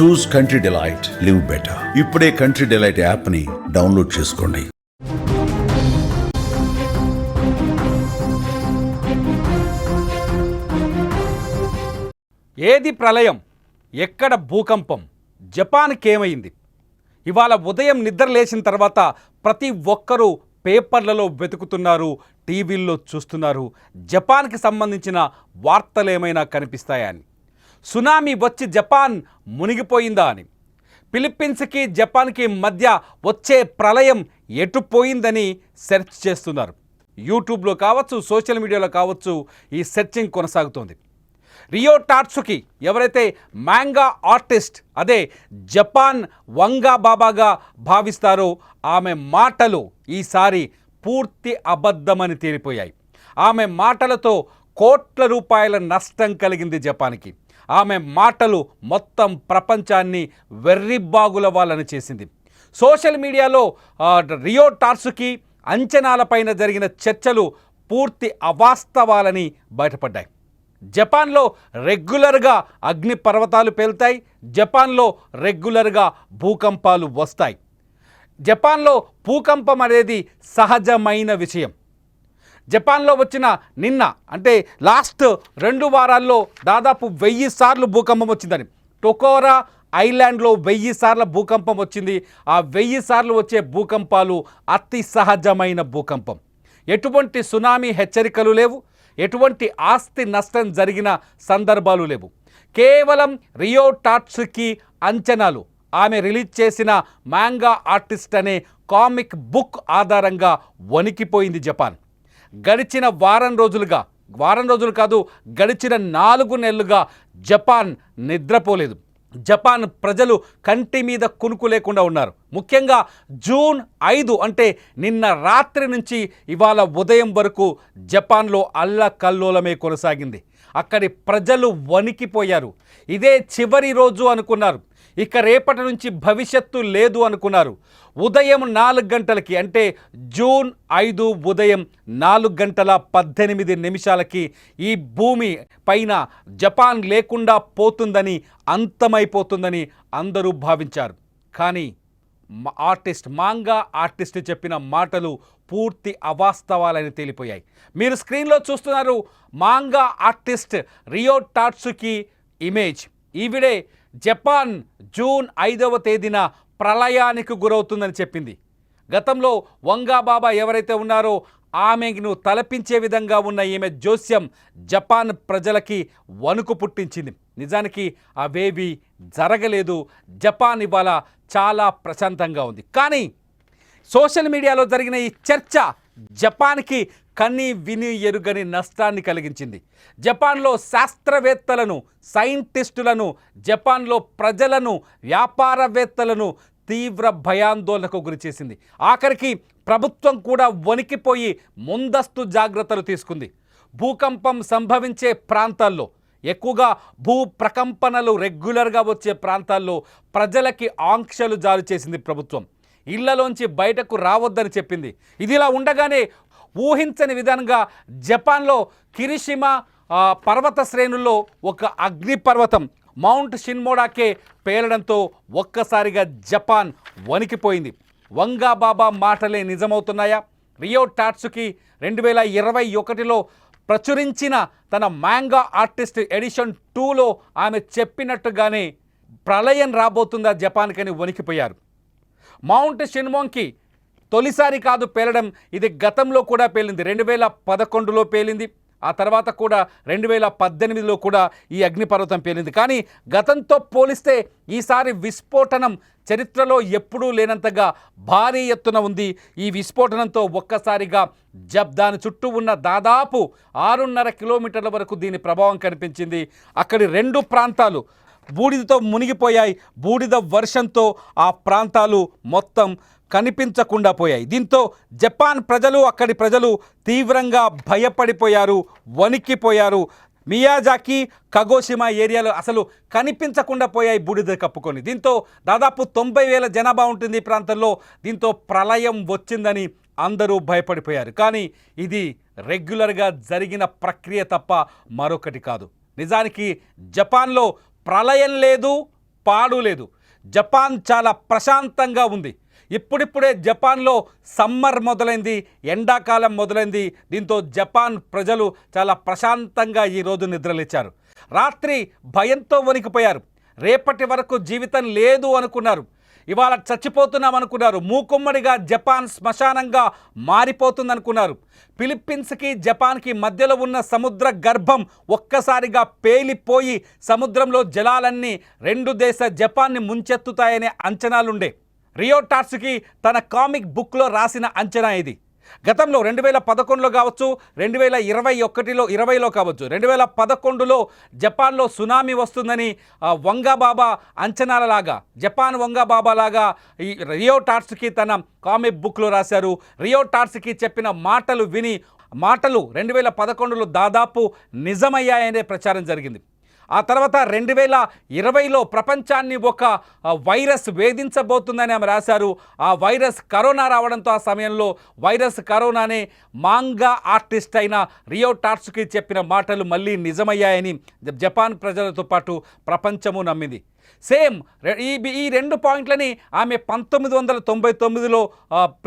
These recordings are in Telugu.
Choose Country Delight live better ఇప్పుడే కంట్రీ డిలైట్ యాప్ని డౌన్లోడ్ చేసుకోండి. ఏది ప్రళయం? ఎక్కడ భూకంపం? జపాన్కి ఏమైంది ఇవాళ ఉదయం నిద్ర లేచిన తర్వాత ప్రతి ఒక్కరూ పేపర్లలో వెతుకుతున్నారు టీవీల్లో చూస్తున్నారు. జపాన్కి సంబంధించిన వార్తలేమైనా కనిపిస్తాయని సునామీ వచ్చి జపాన్ మునిగిపోయిందా అని. ఫిలిప్పీన్స్కి జపాన్కి మధ్య వచ్చే ప్రళయం ఎటుపోయిందని సెర్చ్ చేస్తున్నారు. యూట్యూబ్లో కావచ్చు సోషల్ మీడియాలో కావచ్చు ఈ సెర్చింగ్ కొనసాగుతోంది. రియో టాట్సుకి ఎవరైతే మ్యాంగా ఆర్టిస్ట్ అదే జపాన్ వంగా బాబాగా భావిస్తారో ఆమె మాటలు ఈసారి పూర్తి అబద్ధమని తేలిపోయాయి. ఆమె మాటలతో కోట్ల రూపాయల నష్టం కలిగింది జపాన్కి. ఆమె మాటలు మొత్తం ప్రపంచాన్ని వెర్రిబాగుల వాళ్ళని చేసింది. సోషల్ మీడియాలో రియో టార్సుకి అంచనాలపైన జరిగిన చర్చలు పూర్తి అవాస్తవాలని బయటపడ్డాయి. జపాన్లో రెగ్యులర్గా అగ్ని పర్వతాలు పేలుతాయి జపాన్లో రెగ్యులర్గా భూకంపాలు వస్తాయి. జపాన్లో భూకంపం అనేది సహజమైన విషయం. జపాన్లో వచ్చిన నిన్న అంటే లాస్ట్ రెండు వారాల్లో దాదాపు వెయ్యి సార్లు భూకంపం వచ్చిందని. టొకోరా ఐలాండ్లో వెయ్యి సార్ల భూకంపం వచ్చింది. ఆ వెయ్యి సార్లు వచ్చే భూకంపాలు అతి సహజమైన భూకంపం. ఎటువంటి సునామీ హెచ్చరికలు లేవు. ఎటువంటి ఆస్తి నష్టం జరిగిన సందర్భాలు లేవు. కేవలం రియో టాట్స్కి అంచనాలు. ఆమె రిలీజ్ చేసిన మ్యాంగా ఆర్టిస్ట్ అనే కామిక్ బుక్ ఆధారంగా వణికిపోయింది జపాన్. గడిచిన వారం రోజులుగా వారం రోజులు కాదు గడిచిన నాలుగు నెలలుగా జపాన్ నిద్రపోలేదు. జపాన్ ప్రజలు కంటి మీద కునుకు లేకుండా ఉన్నారు. ముఖ్యంగా జూన్ ఐదు అంటే నిన్న రాత్రి నుంచి ఇవాళ ఉదయం వరకు జపాన్లో అల్లకల్లోలమే కొనసాగింది. అక్కడి ప్రజలు వణికిపోయారు. ఇదే చివరి రోజు అనుకున్నారు. ఇక రేపటి నుంచి భవిష్యత్తు లేదు అనుకున్నారు. ఉదయం నాలుగు గంటలకి అంటే జూన్ ఐదు ఉదయం నాలుగు గంటల పద్దెనిమిది నిమిషాలకి ఈ భూమి పైన జపాన్ లేకుండా పోతుందని అంతమైపోతుందని అందరూ భావించారు. కానీ ఆర్టిస్ట్ మాంగా ఆర్టిస్ట్ చెప్పిన మాటలు పూర్తి అవాస్తవాలని తేలిపోయాయి. మీరు స్క్రీన్లో చూస్తున్నారు manga artist Ryo Tatsuki image. ఈవిడే జపాన్ జూన్ ఐదవ తేదీన ప్రళయానికి గురవుతుందని చెప్పింది. గతంలో వంగా బాబా ఎవరైతే ఉన్నారో ఆమెను తలపించే విధంగా ఉన్న ఈమె జోస్యం జపాన్ ప్రజలకి వణుకు పుట్టించింది. నిజానికి అవేవి జరగలేదు. జపాన్ ఇవాళ చాలా ప్రశాంతంగా ఉంది. కానీ సోషల్ మీడియాలో జరిగిన ఈ చర్చ జపాన్కి కన్ని విని ఎరుగని నష్టాన్ని కలిగించింది. జపాన్లో శాస్త్రవేత్తలను సైంటిస్టులను జపాన్లో ప్రజలను వ్యాపారవేత్తలను తీవ్ర భయాందోళనకు గురిచేసింది. ఆఖరికి ప్రభుత్వం కూడా వణికిపోయి ముందస్తు జాగ్రత్తలు తీసుకుంది. భూకంపం సంభవించే ప్రాంతాల్లో ఎక్కువగా భూ ప్రకంపనలు రెగ్యులర్గా వచ్చే ప్రాంతాల్లో ప్రజలకి ఆంక్షలు జారీ చేసింది ప్రభుత్వం. ఇళ్ళలోంచి బయటకు రావద్దని చెప్పింది. ఇదిలా ఉండగానే ఊహించని విధంగా జపాన్లో కిరిషిమా పర్వత శ్రేణుల్లో ఒక అగ్నిపర్వతం మౌంట్ షిన్మోడాకే పేలడంతో ఒక్కసారిగా జపాన్ వణికిపోయింది. వంగా బాబా మాటలే నిజమవుతున్నాయా? రియో టాట్సుకి రెండు వేల ఇరవై ఒకటిలో ప్రచురించిన తన మ్యాంగా ఆర్టిస్ట్ ఎడిషన్ టూలో ఆమె చెప్పినట్టుగానే ప్రళయం రాబోతుందా జపాన్కని వణికిపోయారు. మౌంట్ షిన్మోంగ్కి తొలిసారి కాదు పేలడం ఇది గతంలో కూడా పేలింది. రెండు వేల పదకొండులో పేలింది. ఆ తర్వాత కూడా రెండు వేల పద్దెనిమిదిలో కూడా ఈ అగ్నిపర్వతం పేలింది. కానీ గతంతో పోలిస్తే ఈసారి విస్ఫోటనం చరిత్రలో ఎప్పుడూ లేనంతగా భారీ ఎత్తున ఉంది. ఈ విస్ఫోటనంతో ఒక్కసారిగా జబ్ దాని చుట్టూ ఉన్న దాదాపు ఆరున్నర కిలోమీటర్ల వరకు దీని ప్రభావం కనిపించింది. అక్కడి రెండు ప్రాంతాలు బూడిదతో మునిగిపోయాయి. బూడిద వర్షంతో ఆ ప్రాంతాలు మొత్తం కనిపించకుండా పోయాయి. దీంతో జపాన్ ప్రజలు అక్కడి ప్రజలు తీవ్రంగా భయపడిపోయారు వణికిపోయారు. మియాజాకి కగోషిమా ఏరియాలో అసలు కనిపించకుండా పోయాయి బూడిద కప్పుకొని. దీంతో దాదాపు తొంభై వేల జనాభా ఉంటుంది ఈ ప్రాంతంలో. దీంతో ప్రళయం వచ్చిందని అందరూ భయపడిపోయారు. కానీ ఇది రెగ్యులర్గా జరిగిన ప్రక్రియ తప్ప మరొకటి కాదు. నిజానికి జపాన్లో ప్రళయం లేదు పాడు లేదు. జపాన్ చాలా ప్రశాంతంగా ఉంది. ఇప్పుడిప్పుడే జపాన్లో సమ్మర్ మొదలైంది ఎండాకాలం మొదలైంది. దీంతో జపాన్ ప్రజలు చాలా ప్రశాంతంగా ఈరోజు నిద్రలేచారు. రాత్రి భయంతో వణికిపోయారు. రేపటి వరకు జీవితం లేదు అనుకున్నారు. ఇవాళ చచ్చిపోతున్నాం అనుకున్నారు. మూకుమ్మడిగా జపాన్ శ్మశానంగా మారిపోతుందనుకున్నారు. ఫిలిప్పీన్స్కి జపాన్కి మధ్యలో ఉన్న సముద్ర గర్భం ఒక్కసారిగా పేలిపోయి సముద్రంలో జలాలన్నీ రెండు దేశ జపాన్ని ముంచెత్తుతాయనే అంచనాలుండే. రియో టార్స్కి తన కామిక్ బుక్లో రాసిన అంచనా ఇది. గతంలో రెండు వేల పదకొండులో కావచ్చు రెండు వేల ఇరవై ఒకటిలో ఇరవైలో కావచ్చు రెండు వేల పదకొండులో జపాన్లో సునామీ వస్తుందని ఆ, వంగా బాబా అంచనాలలాగా జపాన్ వంగా బాబా లాగా ఈ రియో టార్స్కి తన కామిక్ బుక్లో రాశారు. రియో టార్స్కి చెప్పిన మాటలు విని మాటలు రెండు వేల పదకొండులో దాదాపు నిజమయ్యాయనే ప్రచారం జరిగింది. ఆ తర్వాత రెండు వేల ఇరవైలో ప్రపంచాన్ని ఒక వైరస్ వేధించబోతుందని ఆమె రాశారు. ఆ వైరస్ కరోనా రావడంతో ఆ సమయంలో వైరస్ కరోనానే మాంగా ఆర్టిస్ట్ అయిన రియో టార్స్కి చెప్పిన మాటలు మళ్ళీ నిజమయ్యాయని జపాన్ ప్రజలతో పాటు ప్రపంచము నమ్మింది. సేమ్ ఈ ఈ రెండు పాయింట్లని ఆమె పంతొమ్మిది వందల తొంభై తొమ్మిదిలో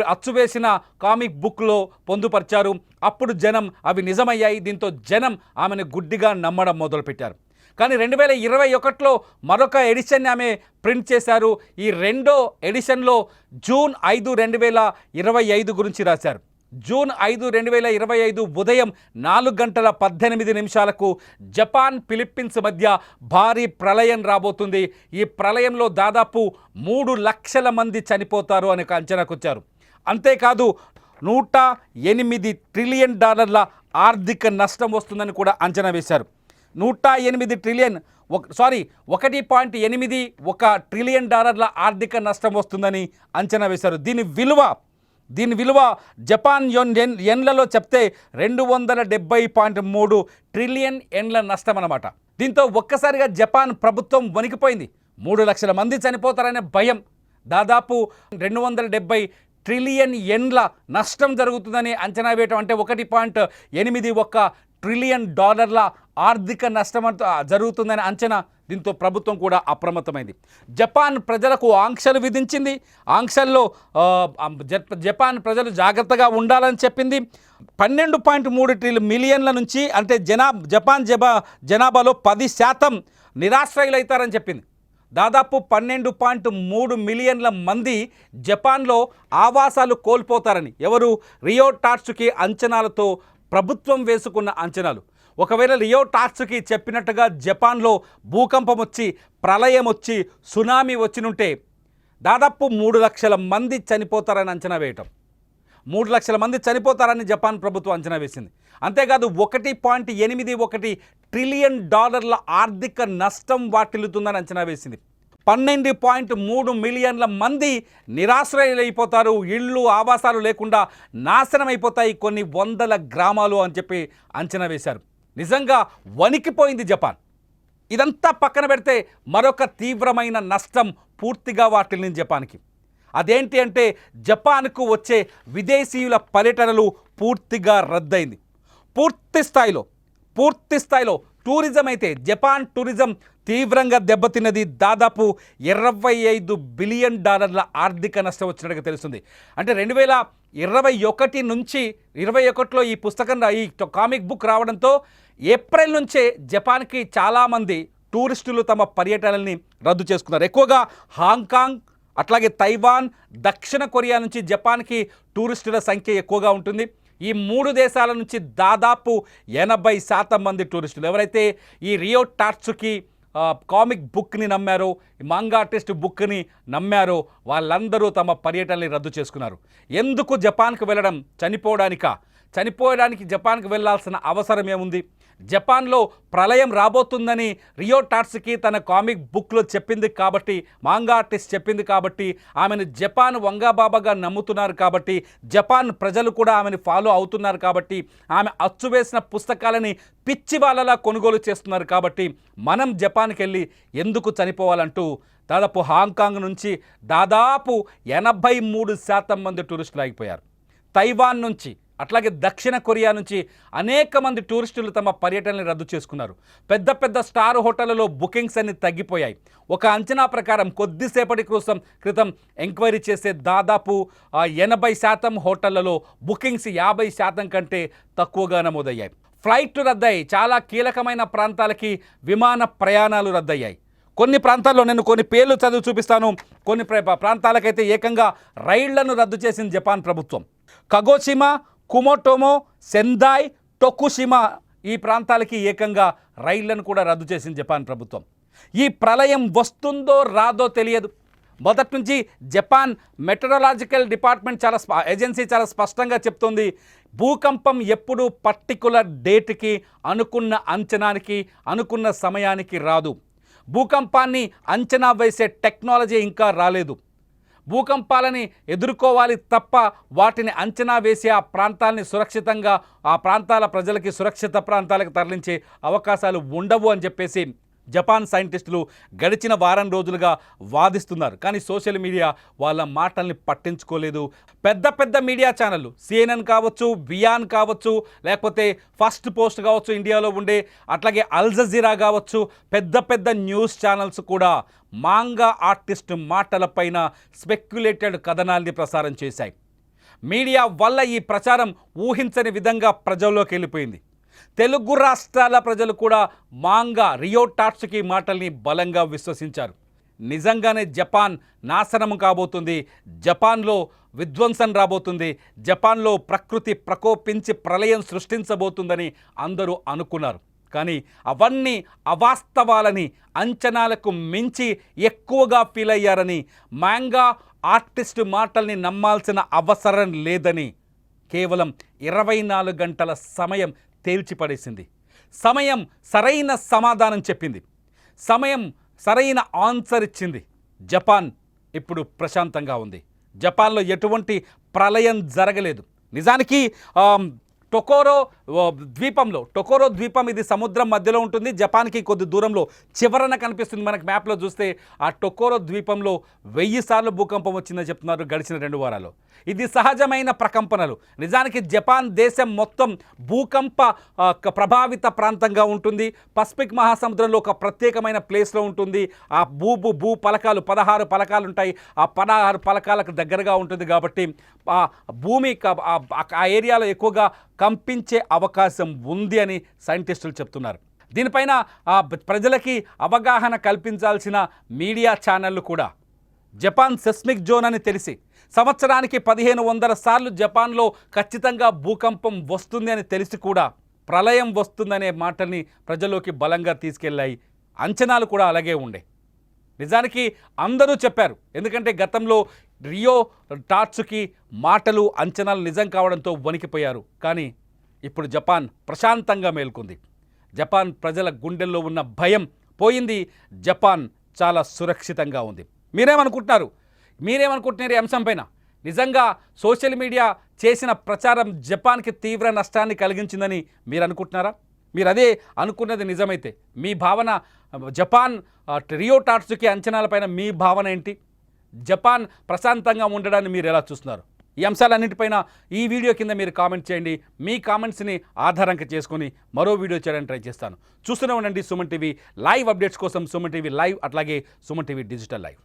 అచ్చువేసిన కామిక్ బుక్లో పొందుపరిచారు. అప్పుడు జనం అవి నిజమయ్యాయి. దీంతో జనం ఆమెను గుడ్డిగా నమ్మడం మొదలుపెట్టారు. కానీ రెండు వేల ఇరవై ఒకటిలో మరొక ఎడిషన్ ఆమె ప్రింట్ చేశారు. ఈ రెండో ఎడిషన్లో జూన్ ఐదు రెండు వేల ఇరవై ఐదు గురించి రాశారు. జూన్ ఐదు రెండు వేల ఇరవై ఐదు ఉదయం నాలుగు గంటల పద్దెనిమిది నిమిషాలకు జపాన్ ఫిలిప్పీన్స్ మధ్య భారీ ప్రళయం రాబోతుంది. ఈ ప్రళయంలో దాదాపు మూడు లక్షల మంది చనిపోతారు అని అంచనాకొచ్చారు అంచనాకు వచ్చారు. అంతేకాదు నూట ఎనిమిది ట్రిలియన్ డాలర్ల ఆర్థిక నష్టం వస్తుందని కూడా అంచనా వేశారు. నూట ఎనిమిది ట్రిలియన్ ఒక సారీ ఒకటి పాయింట్ ఎనిమిది ఒక ట్రిలియన్ డాలర్ల ఆర్థిక నష్టం వస్తుందని అంచనా వేశారు. దీని విలువ దీని విలువ జపాన్ యొన్ ఎన్ ఎన్లలో చెప్తే రెండు వందల డెబ్బై పాయింట్ మూడు ట్రిలియన్ ఎన్ల నష్టం అన్నమాట. దీంతో ఒక్కసారిగా జపాన్ ప్రభుత్వం వణికిపోయింది. మూడు లక్షల మంది చనిపోతారనే భయం. దాదాపు రెండు వందల డెబ్బై ట్రిలియన్ ఎండ్ల నష్టం జరుగుతుందని అంచనా వేయటం అంటే ఒకటి పాయింట్ ఎనిమిది ఒక్క ట్రిలియన్ డాలర్ల ఆర్థిక నష్టం జరుగుతుందనే జరుగుతుందని అంచనా దీంతో ప్రభుత్వం కూడా అప్రమత్తమైంది. జపాన్ ప్రజలకు ఆంక్షలు విధించింది. ఆంక్షల్లో జపాన్ ప్రజలు జాగ్రత్తగా ఉండాలని చెప్పింది. పన్నెండు పాయింట్ మూడు ట్రిల్ మిలియన్ల నుంచి అంటే జనా జపాన్ జబా జనాభాలో పది శాతం నిరాశ్రయులైతారని చెప్పింది. దాదాపు పన్నెండు పాయింట్ మూడు మిలియన్ల మంది జపాన్లో ఆవాసాలు కోల్పోతారని ఎవరు రియో టార్చుకి అంచనాలతో ప్రభుత్వం వేసుకున్న అంచనాలు. ఒకవేళ రియో టార్చుకి చెప్పినట్టుగా జపాన్లో భూకంపం వచ్చి ప్రళయం వచ్చి సునామీ వచ్చినుంటే దాదాపు మూడు లక్షల మంది చనిపోతారని అంచనా వేయటం. మూడు లక్షల మంది చనిపోతారని జపాన్ ప్రభుత్వం అంచనా వేసింది. అంతేకాదు ఒకటి పాయింట్ ఎనిమిది ఒకటి ట్రిలియన్ డాలర్ల ఆర్థిక నష్టం వాటిల్లుతుందని అంచనా వేసింది. పన్నెండు పాయింట్ మూడు మిలియన్ల మంది నిరాశ్రయులైపోతారు. ఇళ్ళు ఆవాసాలు లేకుండా నాశనం అయిపోతాయి కొన్ని వందల గ్రామాలు అని చెప్పి అంచనా వేశారు. నిజంగా వణికిపోయింది జపాన్. ఇదంతా పక్కన పెడితే మరొక తీవ్రమైన నష్టం పూర్తిగా వాటిల్లింది జపాన్కి. అదేంటి అంటే జపాన్కు వచ్చే విదేశీయుల పర్యటనలు పూర్తిగా రద్దయింది. పూర్తి స్థాయిలో పూర్తి స్థాయిలో టూరిజం అయితే జపాన్ టూరిజం తీవ్రంగా దెబ్బతిన్నది దాదాపు ఇరవై ఐదు బిలియన్ డాలర్ల ఆర్థిక నష్టం వచ్చినట్టుగా తెలుస్తుంది. అంటే రెండు వేల ఇరవై ఒకటి నుంచి ఇరవై ఒకటిలో ఈ పుస్తకం ఈ కామిక్ బుక్ రావడంతో ఏప్రిల్ నుంచే జపాన్కి చాలామంది టూరిస్టులు తమ పర్యటనల్ని రద్దు చేసుకున్నారు. ఎక్కువగా హాంకాంగ్ అట్లాగే తైవాన్ దక్షిణ కొరియా నుంచి జపాన్కి టూరిస్టుల సంఖ్య ఎక్కువగా ఉంటుంది. ఈ మూడు దేశాల నుంచి దాదాపు ఎనభై శాతం మంది టూరిస్టులు. ఎవరైతే ఈ రియో టార్చుకి కామిక్ బుక్ని నమ్మారో ఈ ఆర్టిస్ట్ బుక్ని నమ్మారో వాళ్ళందరూ తమ పర్యటనని రద్దు చేసుకున్నారు. ఎందుకు జపాన్కి వెళ్ళడం చనిపోవడానికా? చనిపోవడానికి జపాన్కి వెళ్ళాల్సిన అవసరం ఏముంది? జపాన్లో ప్రళయం రాబోతుందని రియో టాట్స్కి తన కామిక్ బుక్లో చెప్పింది కాబట్టి మాంగా ఆర్టిస్ట్ చెప్పింది కాబట్టి ఆమెను జపాన్ వంగాబాబాగా నమ్ముతున్నారు కాబట్టి జపాన్ ప్రజలు కూడా ఆమెను ఫాలో అవుతున్నారు కాబట్టి ఆమె అచ్చు వేసిన పుస్తకాలని పిచ్చి వాళ్ళలా కొనుగోలు చేస్తున్నారు కాబట్టి మనం జపాన్కి వెళ్ళి ఎందుకు చనిపోవాలంటూ దాదాపు హాంకాంగ్ నుంచి దాదాపు ఎనభై మూడు శాతం మంది టూరిస్టులు ఆగిపోయారు. తైవాన్ నుంచి అట్లాగే దక్షిణ కొరియా నుంచి అనేక మంది టూరిస్టులు తమ పర్యటనని రద్దు చేసుకున్నారు. పెద్ద పెద్ద స్టార్ హోటళ్ళలో బుకింగ్స్ అన్ని తగ్గిపోయాయి. ఒక అంచనా ప్రకారం కొద్దిసేపటి కోసం క్రితం ఎంక్వైరీ చేసే దాదాపు ఎనభై శాతం హోటళ్ళలో బుకింగ్స్ యాభై శాతం కంటే తక్కువగా నమోదయ్యాయి. ఫ్లైట్లు రద్దయ్యాయి. చాలా కీలకమైన ప్రాంతాలకి విమాన ప్రయాణాలు రద్దయ్యాయి. కొన్ని ప్రాంతాల్లో నేను కొన్ని పేర్లు చదివి చూపిస్తాను. కొన్ని ప్ర- ప్రాంతాలకైతే ఏకంగా రైళ్ళను రద్దు చేసింది జపాన్ ప్రభుత్వం. కగోషిమా కుమోటోమో సెందాయ్ టొకుషిమా ఈ ప్రాంతాలకి ఏకంగా రైళ్ళను కూడా రద్దు చేసింది జపాన్ ప్రభుత్వం. ఈ ప్రళయం వస్తుందో రాదో తెలియదు. మొదటి నుంచి జపాన్ మెటరలాజికల్ డిపార్ట్మెంట్ చాలా స్ప- ఏజెన్సీ చాలా స్పష్టంగా చెప్తుంది. భూకంపం ఎప్పుడు పర్టికులర్ డేట్కి అనుకున్న అంచనానికి అనుకున్న సమయానికి రాదు. భూకంపాన్ని అంచనా వేసే టెక్నాలజీ ఇంకా రాలేదు. భూకంపాలని ఎదుర్కోవాలి తప్ప వాటిని అంచనా వేసి ఆ ప్రాంతాల్ని సురక్షితంగా ఆ ప్రాంతాల ప్రజలకి సురక్షిత ప్రాంతాలకు తరలించే అవకాశాలు ఉండవు అని చెప్పేసి జపాన్ సైంటిస్టులు గడిచిన వారం రోజులుగా వాదిస్తున్నారు. కానీ సోషల్ మీడియా వాళ్ళ మాటల్ని పట్టించుకోలేదు. పెద్ద పెద్ద మీడియా ఛానళ్ళు సిఎన్ఎన్ కావచ్చు వియాన్ కావచ్చు లేకపోతే ఫస్ట్ పోస్ట్ కావచ్చు ఇండియాలో ఉండే అట్లాగే అల్ జజీరా కావచ్చు పెద్ద పెద్ద న్యూస్ ఛానల్స్ కూడా మాంగా ఆర్టిస్ట్ మాటలపైన స్పెక్యులేటెడ్ కథనాల్ని ప్రసారం చేశాయి. మీడియా వల్ల ఈ ప్రచారం ఊహించని విధంగా ప్రజల్లోకి వెళ్ళిపోయింది. తెలుగు రాష్ట్రాల ప్రజలు కూడా మాంగా రియో టాట్స్కి మాటల్ని బలంగా విశ్వసించారు. నిజంగానే జపాన్ నాశనం కాబోతుంది. జపాన్లో విధ్వంసం రాబోతుంది. జపాన్లో ప్రకృతి ప్రకోపించి ప్రళయం సృష్టించబోతుందని అందరూ అనుకున్నారు. కానీ అవన్నీ అవాస్తవాలని అంచనాలకు మించి ఎక్కువగా ఫీల్ అయ్యారని మ్యాంగా ఆర్టిస్ట్ మాటల్ని నమ్మాల్సిన అవసరం లేదని కేవలం ఇరవై నాలుగు గంటల సమయం తేల్చిపడేసింది సమయం సరైన సమాధానం చెప్పింది. సమయం సరైన ఆన్సర్ ఇచ్చింది. జపాన్ ఇప్పుడు ప్రశాంతంగా ఉంది. జపాన్లో ఎటువంటి ప్రళయం జరగలేదు. నిజానికి టొకోరో ద్వీపంలో టొకోరో ద్వీపం ఇది సముద్రం మధ్యలో ఉంటుంది. జపాన్కి కొద్ది దూరంలో చివరన కనిపిస్తుంది. మనకు మ్యాప్లో చూస్తే ఆ టొకోరో ద్వీపంలో వెయ్యి సార్లు భూకంపం వచ్చిందని చెప్తున్నారు గడిచిన రెండు వారాలు ఇది సహజమైన ప్రకంపనలు. నిజానికి జపాన్ దేశం మొత్తం భూకంప ప్రభావిత ప్రాంతంగా ఉంటుంది. పసిఫిక్ మహాసముద్రంలో ఒక ప్రత్యేకమైన ప్లేస్లో ఉంటుంది. ఆ భూ భూ భూ పలకాలు పదహారు పలకాలు ఉంటాయి. ఆ పదహారు పలకాలకు దగ్గరగా ఉంటుంది కాబట్టి ఆ భూమి క- ఆ ఏరియాలో ఎక్కువగా కంపించే అవకాశం ఉంది అని సైంటిస్టులు చెప్తున్నారు. దీనిపైన ఆ ప్రజలకి అవగాహన కల్పించాల్సిన మీడియా ఛానళ్ళు కూడా. జపాన్ సెస్మిక్ జోన్ అని తెలిసి సంవత్సరానికి పదిహేను వందల సార్లు జపాన్లో ఖచ్చితంగా భూకంపం వస్తుంది అని తెలిసి కూడా ప్రళయం వస్తుందనే మాటల్ని ప్రజల్లోకి బలంగా తీసుకెళ్ళాయి. అంచనాలు కూడా అలాగే ఉండే. నిజానికి అందరూ చెప్పారు ఎందుకంటే గతంలో రియో టార్చుకి మాటలు అంచనాలు నిజం కావడంతో వణికిపోయారు. కానీ ఇప్పుడు జపాన్ ప్రశాంతంగా మేల్కొంది. జపాన్ ప్రజల గుండెల్లో ఉన్న భయం పోయింది. జపాన్ చాలా సురక్షితంగా ఉంది. మీరేమనుకుంటున్నారు? మీరేమనుకుంటున్నారు ఈ అంశం పైన నిజంగా సోషల్ మీడియా చేసిన ప్రచారం జపాన్కి తీవ్ర నష్టాన్ని కలిగించిందని మీరు అనుకుంటున్నారా మీరు అదే అనుకున్నది నిజమైతే మీ భావన జపాన్ ఆ, రియో టాట్స్కి అంచనాలపైన మీ భావన ఏంటి? జపాన్ ప్రశాంతంగా ఉండడాన్ని మీరు ఎలా చూస్తున్నారు? ఈ అంశాలన్నింటిపైన ఈ వీడియో కింద మీరు కామెంట్ చేయండి. మీ కామెంట్స్ని ఆధారంగా చేసుకొని మరో వీడియో చేయడానికి ట్రై చేస్తాను. చూస్తూనే ఉండండి సుమన్ టీవీ. లైవ్ అప్డేట్స్ కోసం సుమన్ టీవీ లైవ్ అట్లాగే సుమన్ టీవీ డిజిటల్ లైవ్.